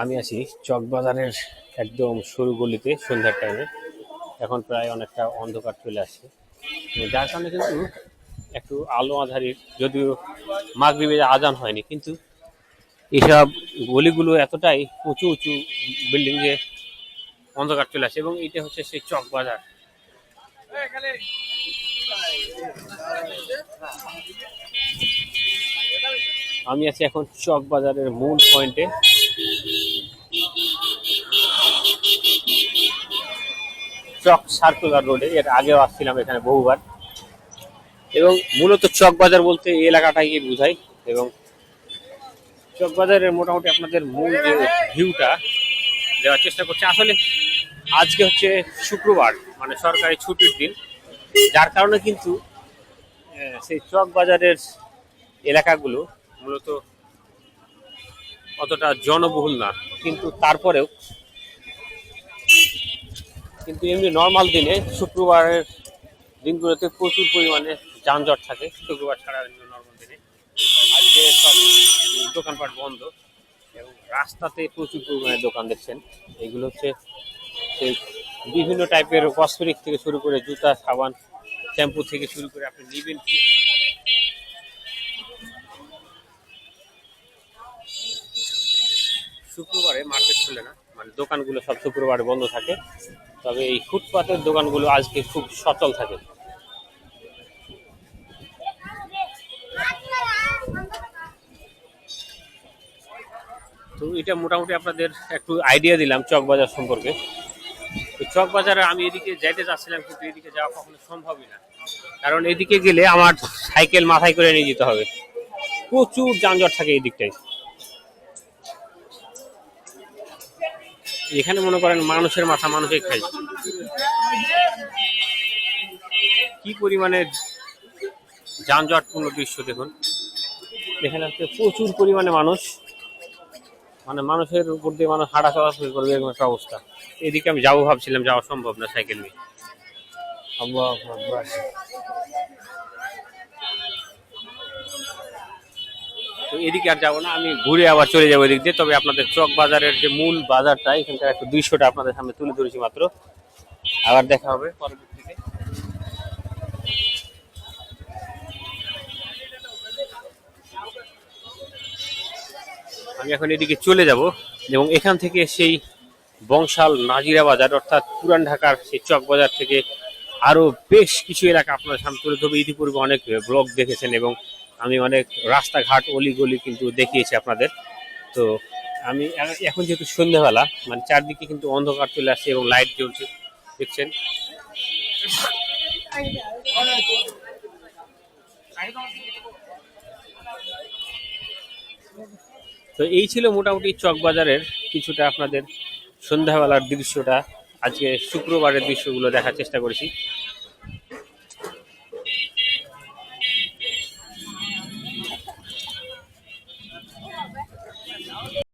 আমি আছি চকবাজারের একদম সরু গলিতে সন্ধ্যার টাইমে এখন প্রায় অনেকটা অন্ধকার চলে আসছে। যার কারণে কিন্তু একটু আলো আধারির, যদিও মাগরিবে আজান হয়নি, কিন্তু এসব গলিগুলো এতটাই উঁচু উঁচু বিল্ডিং যে অন্ধকার চলে আসে এবং এটা হচ্ছে সেই চক বাজার আমি আছি এখন চক বাজারের মূল পয়েন্টে চক সার্কুলার রোডে এর আগেও আসছিলাম এখানে বহুবার। এবং মূলত চক বাজার বলতে এই এলাকাটাকে বোঝায় এবং চক বাজারের মোটামুটি আপনাদের মূল যে ভিউটা দেওয়ার চেষ্টা করছে। আসলে আজকে হচ্ছে শুক্রবার মানে সরকারি ছুটির দিন। যার কারণে কিন্তু সেই চক বাজারের এলাকাগুলো মূলত অতটা জনবহুল না। কিন্তু তারপরেও কিন্তু এমনি নর্মাল দিনে শুক্রবারের দিনগুলোতে প্রচুর পরিমাণে যানজট থাকে। শুক্রবার ছাড়া এমনি নর্মাল দিনে। আজকে সব দোকানপাট বন্ধ এবং রাস্তাতে প্রচুর পরিমাণে দোকান দেখছেন। এগুলো হচ্ছে সেই বিভিন্ন টাইপের কসমেটিক থেকে শুরু করে জুতা, সাবান শ্যাম্পু থেকে শুরু করে আপনি নেবেন কি শুক্রবারে মার্কেট খুলে না। মানে দোকানগুলো সব শুক্রবারে বন্ধ থাকে। তবে এই ফুটপাতের দোকানগুলো আজকে খুব সচল থাকে। তো এটা মোটামুটি আপনাদের একটু আইডিয়া দিলাম চকবাজার সম্পর্কে। তো চকবাজারে আমি এদিকে যাইতে চাচ্ছিলাম, কিন্তু এদিকে যাওয়া কখনো সম্ভবই না। কারণ এদিকে গেলে আমার সাইকেল মাথায় করে নিয়ে যেতে হবে। প্রচুর যানজট থাকে এই দিকটায়। এখানে মনে করেন মানুষের মাথা মানুষই খাই কি পরিমাণে যানজটপূর্ণ দৃশ্য দেখুন। এখানে হচ্ছে প্রচুর পরিমাণে মানুষ। মানে মানুষের উপর দিয়ে মানুষ হাঁটা চলাচল করবে, এরকম একটা অবস্থা। এদিকে আমি যাব ভাবছিলাম, যাওয়া সম্ভব না সাইকেল নিয়ে। আল্লাহু তো এদিকে আর যাব না, আমি ঘুরে আবার চলে যাব এদিক দিয়ে। তবে আপনাদের চক বাজারের যে মূল বাজারটা, এখানকার একটু দৃশ্যটা আপনাদের সামনে তুলে ধরেছি মাত্র। আবার দেখা হবে আমি এখন এদিকে চলে যাব এবং এখান থেকে সেই বংশাল নাজিরা বাজার, অর্থাৎ পুরান ঢাকার সেই চক বাজার থেকে আরও বেশ কিছু এলাকা আপনার সামনে তুলে ধরবে। ইতিপূর্বে অনেক ব্লগ দেখেছেন এবং আমি অনেক রাস্তাঘাট, অলিগলি কিন্তু দেখিয়েছি আপনাদের। তো আমি এখন যেহেতু সন্ধ্যাবেলা মানে চারদিকে কিন্তু অন্ধকার চলে আসছে এবং লাইট জ্বলছে, দেখছেন? তো এই ছিল মোটামুটি চকবাজারের কিছুটা আপনাদের সন্ধ্যাবেলার দৃশ্যটা। আজকে শুক্রবারের দৃশ্যগুলো দেখার চেষ্টা করেছি।